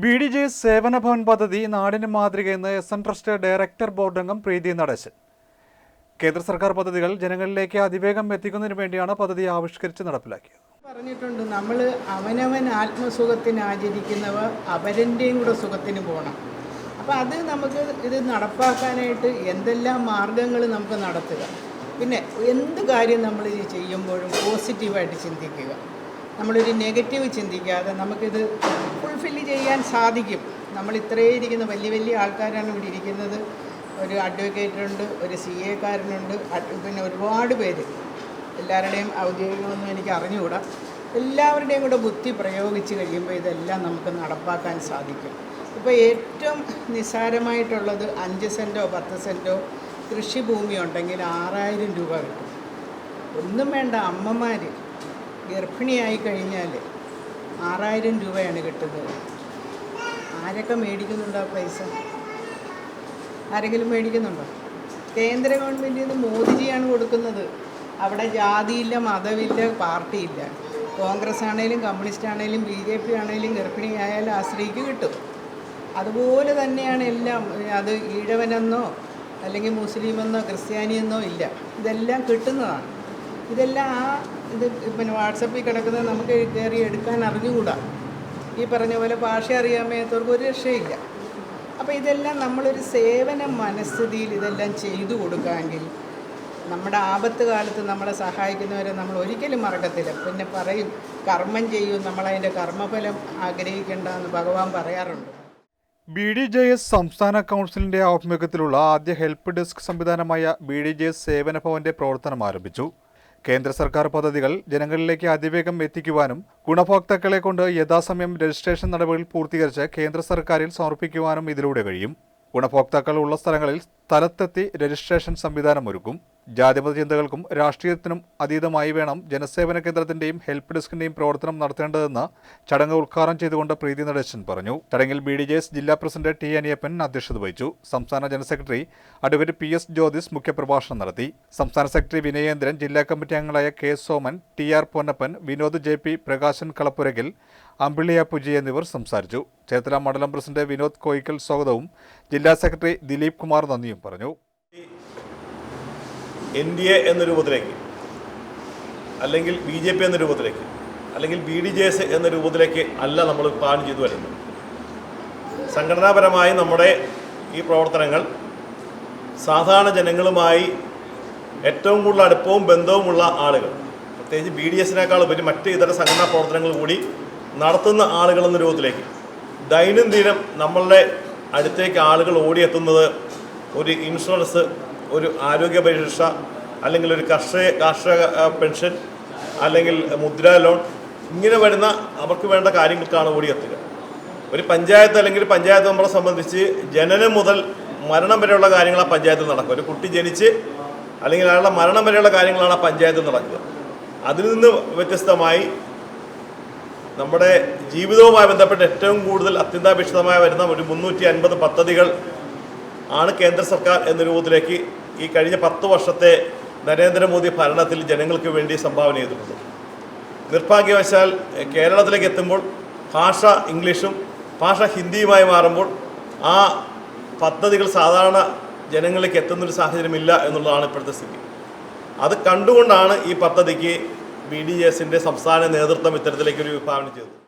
B D J സേവന ഭവൻ പദ്ധതി നാടിന് മാതൃകയെന്ന് S N trust director board അംഗം പ്രീതി നടേശൻ. കേന്ദ്ര സർക്കാർ പദ്ധതികൾ ജനങ്ങളിലേക്ക് അതിവേഗം എത്തിക്കുന്നതിന് വേണ്ടിയാണ് പദ്ധതി ആവിഷ്കരിച്ച് നടപ്പിലാക്കിയത്. പറഞ്ഞിട്ടുണ്ട് നമ്മൾ അവനവൻ ആത്മസുഖത്തിന് ആചരിക്കുന്നവ അവരന്റെയും കൂടെ സുഖത്തിന് പോകണം. അപ്പോൾ അത് നമുക്ക് ഇത് നടപ്പാക്കാനായിട്ട് എന്തെല്ലാം മാർഗങ്ങൾ നമുക്ക് നടത്തുക? പിന്നെ എന്ത് കാര്യം നമ്മൾ ഇത് ചെയ്യുമ്പോഴും പോസിറ്റീവായിട്ട് ചിന്തിക്കുക? നമ്മളൊരു നെഗറ്റീവ് ചിന്തിക്കാതെ നമുക്കിത് ഫുൾഫില്ല് ചെയ്യാൻ സാധിക്കും. നമ്മൾ ഇത്രയും ഇരിക്കുന്ന വലിയ വലിയ ആൾക്കാരാണ് ഇവിടെ ഇരിക്കുന്നത്. ഒരു അഡ്വക്കേറ്റ് ഉണ്ട് ഒരു സി എക്കാരനുണ്ട് പിന്നെ ഒരുപാട് പേര്. എല്ലാവരുടെയും ഔദ്യോഗികമൊന്നും എനിക്ക് അറിഞ്ഞുകൂടാ. എല്ലാവരുടെയും കൂടെ ബുദ്ധി പ്രയോഗിച്ച് കഴിയുമ്പോൾ ഇതെല്ലാം നമുക്ക് നടപ്പാക്കാൻ സാധിക്കും. ഇപ്പോൾ ഏറ്റവും നിസ്സാരമായിട്ടുള്ളത് അഞ്ച് സെന്റോ പത്ത് സെന്റോ കൃഷിഭൂമി ഉണ്ടെങ്കിൽ ആറായിരം രൂപ കിട്ടും. ഒന്നും വേണ്ട അമ്മമാർ ഗർഭിണിയായി കഴിഞ്ഞാൽ ആറായിരം രൂപയാണ് കിട്ടുന്നത്. ആരൊക്കെ മേടിക്കുന്നുണ്ടോ പൈസ? ആരെങ്കിലും മേടിക്കുന്നുണ്ടോ? കേന്ദ്ര ഗവൺമെന്റിൽ നിന്ന് മോദിജിയാണ് കൊടുക്കുന്നത്. അവിടെ ജാതിയില്ല മതമില്ല പാർട്ടിയില്ല. കോൺഗ്രസ് ആണേലും കമ്മ്യൂണിസ്റ്റ് ആണേലും ബി ജെ പി ആണേലും ഗർഭിണിയായാലും ആ സ്ത്രീക്ക് കിട്ടും. അതുപോലെ തന്നെയാണ് എല്ലാം. അത് ഈഴവനെന്നോ അല്ലെങ്കിൽ മുസ്ലിമെന്നോ ക്രിസ്ത്യാനിയെന്നോ ഇല്ല. ഇതെല്ലാം കിട്ടുന്നതാണ്. ഇതെല്ലാം ആ ഇത് പിന്നെ വാട്സപ്പിൽ കിടക്കുന്നത് നമുക്ക് കയറി എടുക്കാൻ അറിഞ്ഞുകൂടാ. ഈ പറഞ്ഞ പോലെ ഭാഷ അറിയാൻ മേത്തവർക്ക് ഒരു രക്ഷയില്ല. അപ്പോൾ ഇതെല്ലാം നമ്മളൊരു സേവന മനസ്ഥിതിയിൽ ഇതെല്ലാം ചെയ്തു കൊടുക്കാമെങ്കിൽ നമ്മുടെ ആപത്ത് കാലത്ത് നമ്മളെ സഹായിക്കുന്നവരെ നമ്മൾ ഒരിക്കലും മറക്കത്തില്ല. പിന്നെ പറയും കർമ്മം ചെയ്യും നമ്മളതിന്റെ കർമ്മഫലം ആഗ്രഹിക്കേണ്ട എന്ന് ഭഗവാൻ പറയാറുണ്ട്. ബി ഡി ജെ എസ് സംസ്ഥാന കൗൺസിലിന്റെ ആഭിമുഖ്യത്തിലുള്ള ആദ്യ ഹെൽപ്പ് ഡെസ്ക് സംവിധാനമായ B D J S Sevana ഭവന്റെ പ്രവർത്തനം ആരംഭിച്ചു. കേന്ദ്ര സർക്കാർ പദ്ധതികൾ ജനങ്ങളിലേക്ക് അതിവേഗം എത്തിക്കുവാനും ഗുണഭോക്താക്കളെ കൊണ്ട് യഥാസമയം രജിസ്ട്രേഷൻ നടപടികൾ പൂർത്തീകരിച്ച് കേന്ദ്ര സർക്കാരിൽ സമർപ്പിക്കുവാനും ഇതിലൂടെ കഴിയും. ഗുണഭോക്താക്കൾ ഉള്ള സ്ഥലങ്ങളിൽ സ്ഥലത്തെത്തി രജിസ്ട്രേഷൻ സംവിധാനം ഒരുക്കും. ജാതിമത ചിന്തകൾക്കും രാഷ്ട്രീയത്തിനും അതീതമായി വേണം ജനസേവന കേന്ദ്രത്തിന്റെയും ഹെൽപ്പ് ഡെസ്കിന്റെയും പ്രവർത്തനം നടത്തേണ്ടതെന്ന് ചടങ്ങ് ഉദ്ഘാടനം ചെയ്തുകൊണ്ട് പ്രീതി നടേശൻ പറഞ്ഞു. ചടങ്ങിൽ ബി ഡി ജെ എസ് ജില്ലാ പ്രസിഡന്റ് ടി അനിയപ്പൻ അധ്യക്ഷത വഹിച്ചു. സംസ്ഥാന general secretary advocate P S Jyothis മുഖ്യപ്രഭാഷണം നടത്തി. സംസ്ഥാന സെക്രട്ടറി വിനയേന്ദ്രൻ ജില്ലാ കമ്മിറ്റി അംഗങ്ങളായ K Soman T R Ponnappan Vinod J P Prakashan കളപ്പുരകിൽ അമ്പിളിയ പുജി എന്നിവർ സംസാരിച്ചു. ചേർത്തല മണ്ഡലം പ്രസിഡന്റ് വിനോദ് കോയിക്കൽ സ്വാഗതവും ജില്ലാ സെക്രട്ടറി ദിലീപ് കുമാർ നന്ദിയും പറഞ്ഞു. എൻ ഡി എ എന്ന രൂപത്തിലേക്ക് അല്ലെങ്കിൽ ബി ജെ പി എന്ന രൂപത്തിലേക്ക് അല്ലെങ്കിൽ ബി ഡി ജെ എസ് എന്ന രൂപത്തിലേക്ക് അല്ല നമ്മൾ പ്ലാൻ ചെയ്തു വരുന്നത്. സംഘടനാപരമായി നമ്മുടെ ഈ പ്രവർത്തനങ്ങൾ സാധാരണ ജനങ്ങളുമായി ഏറ്റവും കൂടുതൽ അടുപ്പവും ബന്ധവുമുള്ള ആളുകൾ പ്രത്യേകിച്ച് ബി ഡി എസിനേക്കാൾ ഉപരി മറ്റ് ഇതര സംഘടനാ പ്രവർത്തനങ്ങൾ കൂടി നടത്തുന്ന ആളുകൾ എന്ന രൂപത്തിലേക്ക് ദൈനംദിനം നമ്മളുടെ അടുത്തേക്ക് ആളുകൾ ഓടിയെത്തുന്നത് ഒരു ഇൻഷുറൻസ് ഒരു ആരോഗ്യ പരിരക്ഷ അല്ലെങ്കിൽ ഒരു കർഷക കാർഷിക പെൻഷൻ അല്ലെങ്കിൽ മുദ്രാ ലോൺ ഇങ്ങനെ വരുന്ന അവർക്ക് വേണ്ട കാര്യങ്ങൾക്കാണ് ഓടിയെത്തുക. ഒരു പഞ്ചായത്ത് അല്ലെങ്കിൽ പഞ്ചായത്ത് മെമ്പറെ സംബന്ധിച്ച് ജനനം മുതൽ മരണം വരെയുള്ള കാര്യങ്ങൾ ആ പഞ്ചായത്തിൽ നടക്കും ഒരു കുട്ടി ജനിച്ച് അല്ലെങ്കിൽ അയാളുടെ മരണം വരെയുള്ള കാര്യങ്ങളാണ് ആ പഞ്ചായത്തിൽ നടക്കുക. അതിൽ നിന്ന് വ്യത്യസ്തമായി നമ്മുടെ ജീവിതവുമായി ബന്ധപ്പെട്ട് ഏറ്റവും കൂടുതൽ അത്യന്താപേക്ഷിതമായി വരുന്ന ഒരു മുന്നൂറ്റി അൻപത് പദ്ധതികൾ ആണ് കേന്ദ്ര സർക്കാർ എന്ന രൂപത്തിലേക്ക് ഈ കഴിഞ്ഞ പത്ത് വർഷത്തെ നരേന്ദ്രമോദി ഭരണത്തിൽ ജനങ്ങൾക്ക് വേണ്ടി സംഭാവന ചെയ്തിട്ടുണ്ട്. നിർഭാഗ്യവശാൽ കേരളത്തിലേക്ക് എത്തുമ്പോൾ ഭാഷ ഇംഗ്ലീഷും ഭാഷ ഹിന്ദിയുമായി മാറുമ്പോൾ ആ പദ്ധതികൾ സാധാരണ ജനങ്ങളിലേക്ക് എത്തുന്നൊരു സാഹചര്യമില്ല എന്നുള്ളതാണ് ഇപ്പോഴത്തെ സ്ഥിതി. അത് കണ്ടുകൊണ്ടാണ് ഈ പദ്ധതിക്ക് ബി ഡി എസിന്റെ സംസ്ഥാന നേതൃത്വം ഇത്തരത്തിലേക്ക് ഒരു വിഭാവനം ചെയ്തത്.